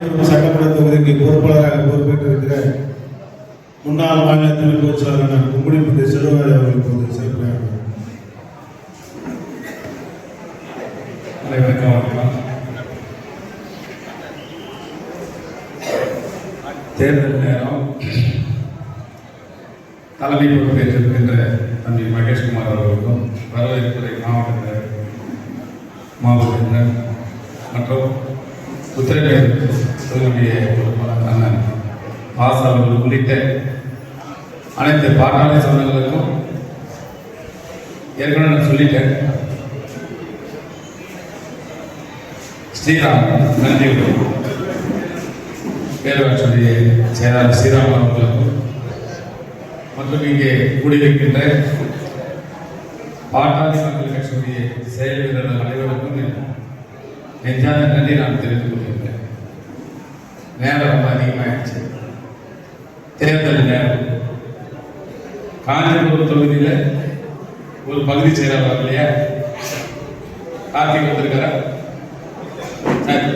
சட்டமன்ற தொகுதிக்கு பொறுப்பாளராக பொறுப்பேற்றிருக்கிற முன்னாள் மாநில தமிழ் பேச்சாளர் கும்படிப்பட்டி செல்வராஜ் அவர்கள் இப்போது சிறப்பாக தேர்தல் நேரம் தலைமை பொறுப்பேற்றிருக்கின்ற தம்பி மகேஷ்குமார் அவர்களுக்கும் வரவேற்புரை மாவட்ட மாவட்ட மற்றும் உத்தரவேல் தொகுதிய அண்ணன் பாஸ் அவர்கள் உள்ளிட்ட அனைத்து பாட்டாளி சொந்தங்களுக்கும் ஏற்கனவே நான் சொல்லிட்டேன். ஸ்ரீராம் நன்றி பேரவாட்சியுடைய செயலாளர் ஸ்ரீராம் அவர்களுக்கும் மற்றும் இங்கே கூடியிருக்கின்ற பாட்டாளி மக்கள் கட்சியுடைய செயல் வீரர்கள் அனைவருக்கும் நெஞ்சாத நன்றி நான் தெரிவித்துக் கொள்கிறேன். நேரம் ரொம்ப அதிகமாகிடுச்சு தேர்தல் நேரம் காஞ்சிபுரம் தொகுதியில் ஒரு பகுதி செயலாளர் இல்லையா? கார்த்திக் வந்திருக்காரா? சரி.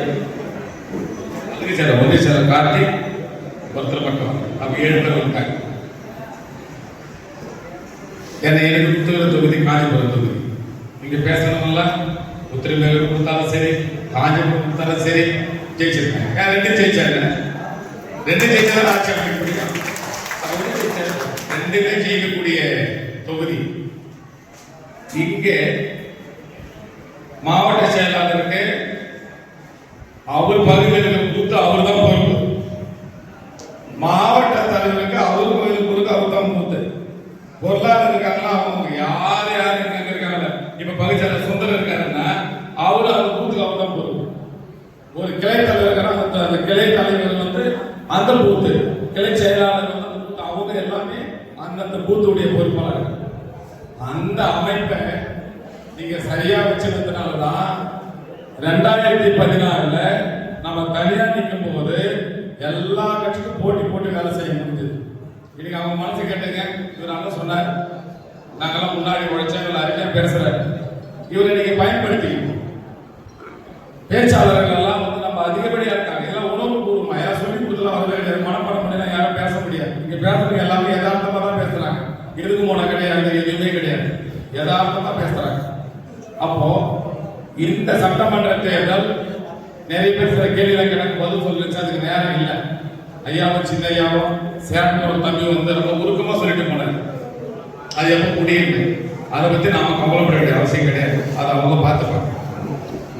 பகுதி சேலம் ஒன்றிய சேலம் கார்த்திக் ஒருத்தர் மட்டும். அப்ப ஏழு பேர் வந்தாங்க ஏன்னா எனக்கு புத்தக தொகுதி காஞ்சிபுரம் தொகுதி. இங்கே பேசணும்லாம் உத்திரமேரூர் கொடுத்தாலும் சரி காஞ்சிபுரம் கொடுத்தாலும் சரி. ஜெயிச்சிருக்காங்க. ஏன் ரெண்டு ஜெயிச்சாங்க? ரெண்டு ஜெயிச்சாலும் ஆட்சி அமைக்க முடியும். ரெண்டு ரெண்டுமே ஜெயிக்கக்கூடிய தொகுதி. இங்கே மாவட்ட செயலாளருக்கு அவர் பகுதியில் கொடுத்து அவர் தான் பொறுப்பு. மாவட்ட தலைவருக்கு அவர் கோயில் கொடுத்து அவர் தான் மூத்து பொருளாளர் இருக்காங்களா? அவங்க யார் யார் இருக்காங்க? இப்ப பகுதியில் சுந்தரம் இருக்காருன்னா அவரு அந்த கூத்துக்கு அவர் தான் பொறுப்பு. ஒரு கிளை தலைவர் அந்த அந்த கிளை தலைவர் வந்து அந்த பூத்து கிளை செயலாளர் வந்து அந்த அவங்க எல்லாமே அந்தந்த பூத்துடைய பொறுப்பாளர் அந்த அமைப்பை நீங்க சரியா வச்சிருந்ததுனால தான் ரெண்டாயிரத்தி பதினாறுல நம்ம தனியா நிற்கும் போது எல்லா கட்சிக்கும் போட்டி போட்டு வேலை செய்ய முடிஞ்சது. இன்னைக்கு அவங்க மனசு கேட்டுங்க இவர் அண்ணன் சொன்னார். நாங்கெல்லாம் முன்னாடி உழைச்சவங்க அறிஞர் பேசுறாரு. இவரை நீங்க பயன்படுத்திக்கணும். பேச்சாளர்கள் எல்லாம் எதுக்கு போன கிடையாது எதுவுமே கிடையாது. யதார்த்தமா பேசுறாங்க. அப்போ இந்த சட்டமன்ற தேர்தல் நிறைய பேர் சில கேள்விகள் எனக்கு பதில் சொல்லிச்சு அதுக்கு நேரம் இல்லை. ஐயாவும் சின்ன ஐயாவும் சேர்ந்து ஒரு தம்பி வந்து ரொம்ப உருக்கமா சொல்லிட்டு போனாரு. அது எப்போ முடியுது அதை பத்தி நாம கவலைப்பட வேண்டிய அவசியம் கிடையாது. அதை அவங்க பார்த்துப்பாங்க.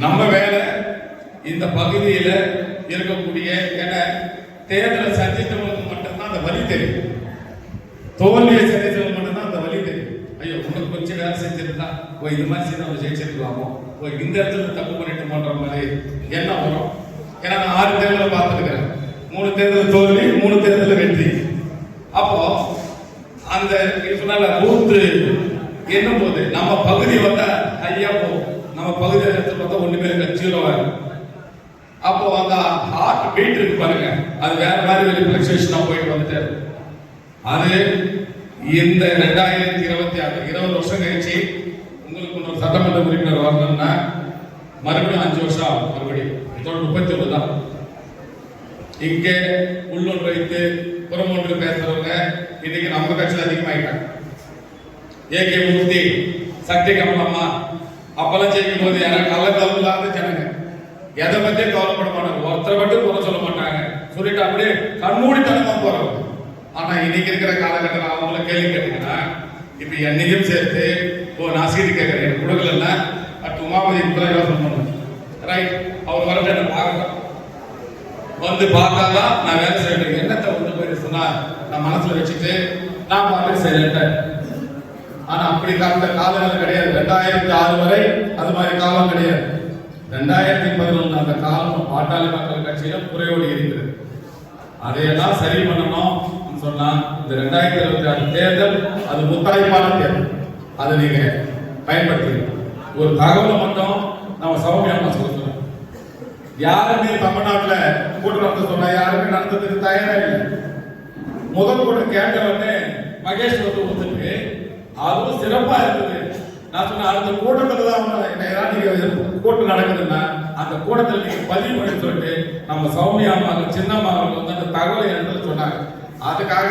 நம்ம வேலை இந்த பகுதியில இருக்கக்கூடிய என தேர்தலை சந்தித்தவங்களுக்கு மட்டும்தான் அந்த வழி தெரியும். தோல்வியை சந்தி மட்டும்தான் அந்த வழி தெரியும் ஐயோ கொஞ்சம் வேலை செஞ்சிருந்தா ஓ இது மாதிரி செய்து நம்ம ஜெயிச்சிருக்கலாமோ? ஓ இந்த இடத்துல தப்பு பண்ணிட்டு மாதிரி என்ன வரும்? ஏன்னா நான் ஆறு தேர்தலை பார்த்துருக்கிறேன். மூணு தேர்தல் தோல்வி மூணு தேர்தல் வெற்றி. அப்போ அந்த இது சொன்னால பூத்து என்னும் போது நம்ம பகுதி வந்தா ஐயா போகும். நம்ம பகுதி இடத்துல பார்த்தா ஒண்ணுமே இருக்க ஜீரோ அப்போ அந்த ஹார்ட் பீட் இருக்கு பாருங்க. அது வேற மாதிரி வெளி பிளக்சுவேஷனா போயிட்டு வந்துட்டு அது இந்த ரெண்டாயிரத்தி இருபத்தி ஆறு இருபது வருஷம் கழிச்சு உங்களுக்கு இன்னொரு சட்டமன்ற உறுப்பினர் வரணும்னா மறுபடியும் அஞ்சு வருஷம் ஆகும் மறுபடியும். இதோட முப்பத்தி ஒன்று தான். இங்கே உள்ளொன்று வைத்து புறமொன்று பேசுறவங்க இன்னைக்கு நம்ம கட்சியில் அதிகமாயிட்டாங்க. ஏகே மூர்த்தி சக்தி கமலம்மா அப்பெல்லாம் ஜெயிக்கும் போது எனக்கு நல்ல கலவு இல்லாத ஜனங்க. எதை பத்தியும் கவலைப்பட மாட்டாங்க. ஒருத்தரை மட்டும் குறை சொல்ல மாட்டாங்க. சொல்லிட்டு அப்படியே கண்மூடித்தனமா போறவங்க. ஆனா இன்னைக்கு இருக்கிற காலகட்டத்தில் அவங்கள கேள்வி கேட்டீங்கன்னா இப்ப என்னையும் சேர்த்து ஓ நான் சீட்டு கேட்கறேன் எனக்கு கொடுக்கல அடுத்து உமாபதி இப்பதான் யோசனை பண்ணுவேன் ரைட் அவர் வரட்டு என்ன பார்க்கணும் வந்து பார்த்தாதான் நான் வேலை செய்ய என்னத்தை எண்ணத்தை கொண்டு போய் சொன்னா நான் மனசுல வச்சுட்டு நான் பார்த்து செய்யட்டேன் ஆனா அப்படி காலத்த காலங்கள் கிடையாது. ரெண்டாயிரத்தி ஆறு வரை அது மாதிரி காலம் கிடையாது. ரெண்டாயிரத்தி பதினொன்று அந்த காலம் பாட்டாளி மக்கள் கட்சியில குறையோடு இருக்கிறது அதையெல்லாம் சரி பண்ணணும். இந்த ரெண்டாயிரத்தி இருபத்தி ஆறு தேர்தல் அது முத்தாய்ப்பான தேர்தல். அதை நீங்க பயன்படுத்திக்கணும் ஒரு தகவலை மட்டும் நம்ம சௌமியமா சொல்ல யாருமே தமிழ்நாட்டில் கூட்டம் நடத்த சொன்னா யாருமே நடத்துறதுக்கு தயாரா இல்லை. முதல் கூட்டம் கேட்ட உடனே மகேஷ் வந்து ஒத்துட்டு அதுவும் சிறப்பா இருந்தது. நான் சொன்னேன் அடுத்த கூட்டத்துல தான் என்ன ஏதாவது நீங்க கூட்டம் நடக்குதுன்னா அந்த கூட்டத்தில் நீங்க பதிவு பண்ணி சொல்லிட்டு நம்ம சௌமியா அம்மாங்க சின்னம்மா அவர்கள் வந்து அந்த தகவலை இடத்துல சொன்னாங்க. அதுக்காக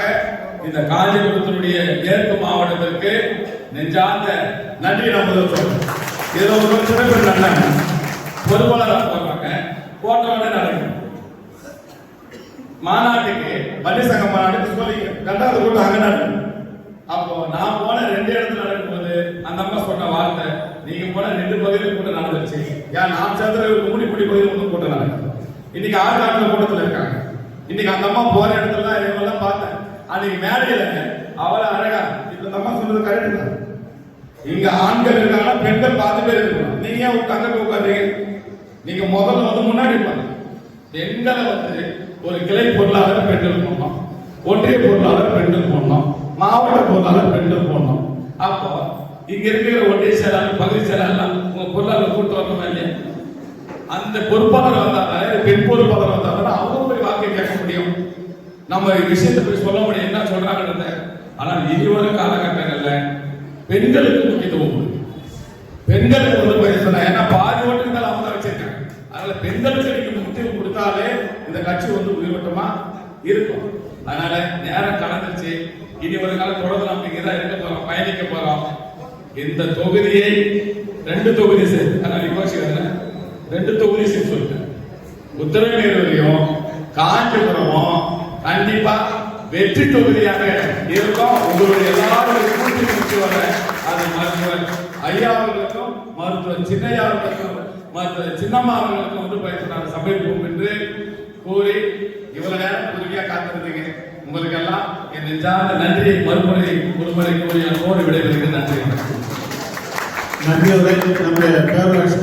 இந்த காஞ்சிபுரத்தினுடைய மேற்கு மாவட்டத்திற்கு நெஞ்சார்ந்த நன்றி நமது சொல்றோம் இதுல ஒரு சிறப்பு நல்ல பொறுப்பாளராக போறாங்க போட்டோட நடக்கும். மாநாட்டுக்கு பள்ளி சங்க மாநாட்டுக்கு சொல்லி ரெண்டாவது கூட்டம் அங்க நடக்கும். அப்போ நான் போன ரெண்டு இடத்துல நடக்கும்போது அந்த அம்மா சொன்ன வார்த்தை நீங்க போன ரெண்டு பகுதியில் கூட்டம் நடந்துருச்சு. ஏன் நான் சேர்ந்த மூடி குடி பகுதியில் கூட்டம் நடக்கும். இன்னைக்கு ஆற்காட்டில் கூட்டத்தில் இருக்காங்க. இன்னைக்கு அந்த அம்மா போற இடத்துல இவங்கெல்லாம் பார்த்தேன். அன்னைக்கு மேடையில அவளை அழகா இந்த அம்மா சொல்றது கரெக்ட் தான். இங்க ஆண்கள் இருக்காங்கன்னா பெண்கள் பார்த்து பேர் இருக்கணும். நீங்க ஏன் உங்க அங்க உட்காருங்க நீங்க முதல்ல வந்து முன்னாடி இருப்பாங்க. பெண்களை வந்து ஒரு கிளை பொருளாளர் பெண்கள் போடணும். ஒன்றிய பொருளாளர் பெண்கள் போடணும். மாவட்ட பொருளாளர் பெண்கள் போடணும். அப்போ இங்க இருக்கிற ஒன்றிய செயலாளர் பகுதி செயலாளர் உங்க பொருளாளர் கூட்டு வரணுமா இல்லையா? அந்த பொறுப்பாளர் வந்தாங்க பெண் பொறுப்பாளர் வந்தாங்க அவங்க போய் வாக்கு கேட்க முடியும் நம்ம விஷயத்தை போய் சொல்ல முடியும் என்ன சொல்றாங்கன்றத. ஆனால் இனி ஒரு காலகட்டங்கள்ல பெண்களுக்கு முக்கியத்துவம் கொடுக்கு பெண்களுக்கு வந்து போய் சொன்னா ஏன்னா பாதி ஓட்டுக்கு மேல அவங்க வச்சிருக்காங்க. அதனால பெண்களுக்கு நீங்க முக்கியம் கொடுத்தாலே இந்த கட்சி வந்து உயிரோட்டமா இருக்கும். அதனால நேரம் கடந்துச்சு இனி ஒரு காலம் தொடர்ந்து நம்ம இங்கதான் இருக்க போறோம் பயணிக்க போறோம். இந்த தொகுதியை ரெண்டு தொகுதி சேர்த்து அதனால யோசிக்கிறேன் ரெண்டு தொகுதி சேர்த்து சொல்லிட்டேன் உத்தரமேரூரையும் காஞ்சி கண்டிப்பா வெற்றி தொகுதியாக இருக்கும். உங்களுடைய எல்லாருடைய கூட்டி முடிச்சு வர அது மருத்துவர் ஐயா அவர்களுக்கும் மருத்துவர் சின்னையா அவர்களுக்கும் மருத்துவர் சின்னம்மா அவர்களுக்கும் வந்து பயிற்சி சமைப்போம் என்று கூறி இவ்வளவு நேரம் பொறுமையா காத்திருந்தீங்க. உங்களுக்கு எல்லாம் என் நெஞ்சார்ந்த நன்றியை மறுமுறை ஒருமுறை கூறிய அன்போடு விடைபெறுகிறேன். நன்றி. நன்றி நம்முடைய பேரரசு